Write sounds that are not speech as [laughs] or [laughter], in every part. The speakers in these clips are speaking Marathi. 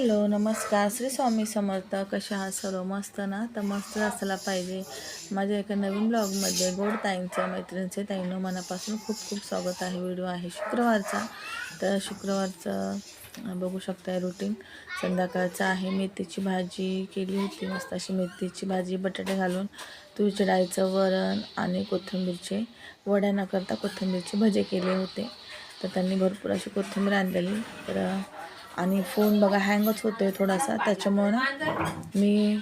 हॅलो नमस्कार. श्री स्वामी समर्थ कशा आहात सर्व? मस्त ना? तर मस्त असायला पाहिजे. माझ्या एका नवीन ब्लॉगमध्ये गोड ताईंचं मैत्रिणीचे ताईंनो मनापासून खूप खूप स्वागत आहे. व्हिडिओ आहे शुक्रवारचा. तर शुक्रवारचं बघू शकताय रुटीन संध्याकाळचं आहे. मेथीची भाजी केली होती मस्त अशी. मेथीची भाजी बटाटे घालून तुरीच्या डाळीचं वरण आणि कोथिंबीरचे. वड्या न करता कोथिंबीरचे भजे केले होते. तर त्यांनी भरपूर अशी कोथिंबीर आणलेली. तर आणि फोन बघा हँगच होतोय थोडासा. त्याच्यामुळं ना मी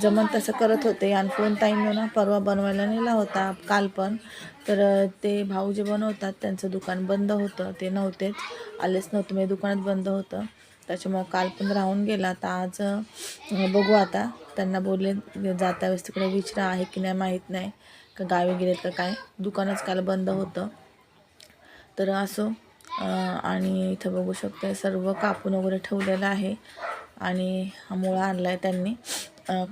जमन तसं करत होते. आणि फोन टाईम ना परवा बनवायला नेला होता काल पण. तर ते भाऊ जे बनवतात त्यांचं दुकान बंद होतं. ते नव्हतेच आलेच नव्हते. म्हणजे दुकानात बंद होतं. त्याच्यामुळं काल पण राहून गेला. तर आज बघू आता. त्यांना बोलले जाता वेळेस तिकडे विचारा. आहे की नाही माहीत नाही. का गावी गेलेत का काय? दुकानच काल बंद होतं. तर असो आणि इथं बघू शकता सर्व कापून वगैरे ठेवलेलं आहे. आणि हा मुळा आणला आहे त्यांनी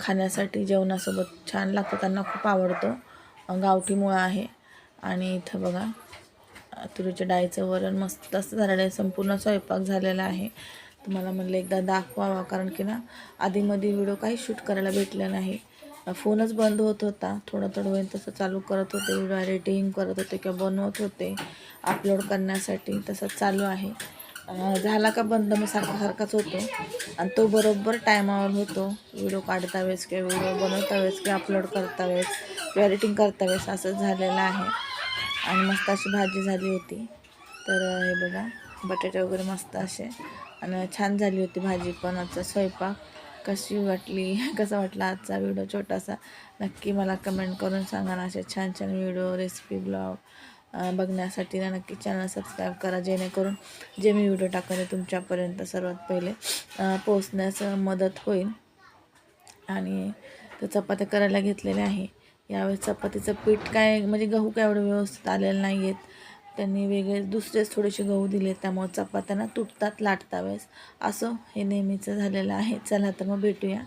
खाण्यासाठी जेवणासोबत छान लागतं त्यांना खूप आवडतो. गावठी मुळा आहे. आणि इथं बघा तुरीच्या डाळीचं वरण मस्त असं झालेलं आहे. संपूर्ण स्वयंपाक झालेला आहे. तुम्हाला म्हणलं एकदा दाखवावा कारण की ना आधीमध्ये व्हिडिओ काही शूट करायला भेटला नाही. फोनच बंद होत होता. थोडं थोडं होईन तसं चालू करत होते व्हिडिओ एडिटिंग करत होते किंवा बनवत होते. अपलोड करण्यासाठी तसं चालू आहे. झाला का बंद? मग सारखा सारखाच होतो. आणि तो बरोबर टायमावर होतो. व्हिडिओ काढता वेळेस किंवा व्हिडिओ बनवता वेळेस किंवा अपलोड करता वेळेस किंवा एडिटिंग करता वेळेस असं झालेलं आहे. आणि मस्त अशी भाजी झाली होती. तर हे बघा बटाटे वगैरे मस्त असे. आणि छान झाली होती भाजी पण आजचा स्वयंपाक. कशी वाटली? [laughs] कसा वाटला आजचा व्हिडिओ छोटासा? नक्की मला कमेंट करून सांगा ना असे छान छान व्हिडिओ रेसिपी ब्लॉग बघण्यासाठी ना नक्की चॅनल सबस्क्राईब करा जेणेकरून जे मी व्हिडिओ टाकते तुमच्यापर्यंत सर्वात पहिले पोचण्यास मदत होईल. आणि तर चपात्या करायला घेतलेल्या आहे. यावेळेस चपातीचं पीठ काय म्हणजे गहू काय एवढं व्यवस्थित आलेलं नाही आहेत त्यांनी वेगळे दुसरेच थोडेसे गहू दिले त्यामुळे चपात्यांना तुटतात लाटता वेळेस असं हे नेहमीचं झालेलं आहे. चला तर मग भेटूया.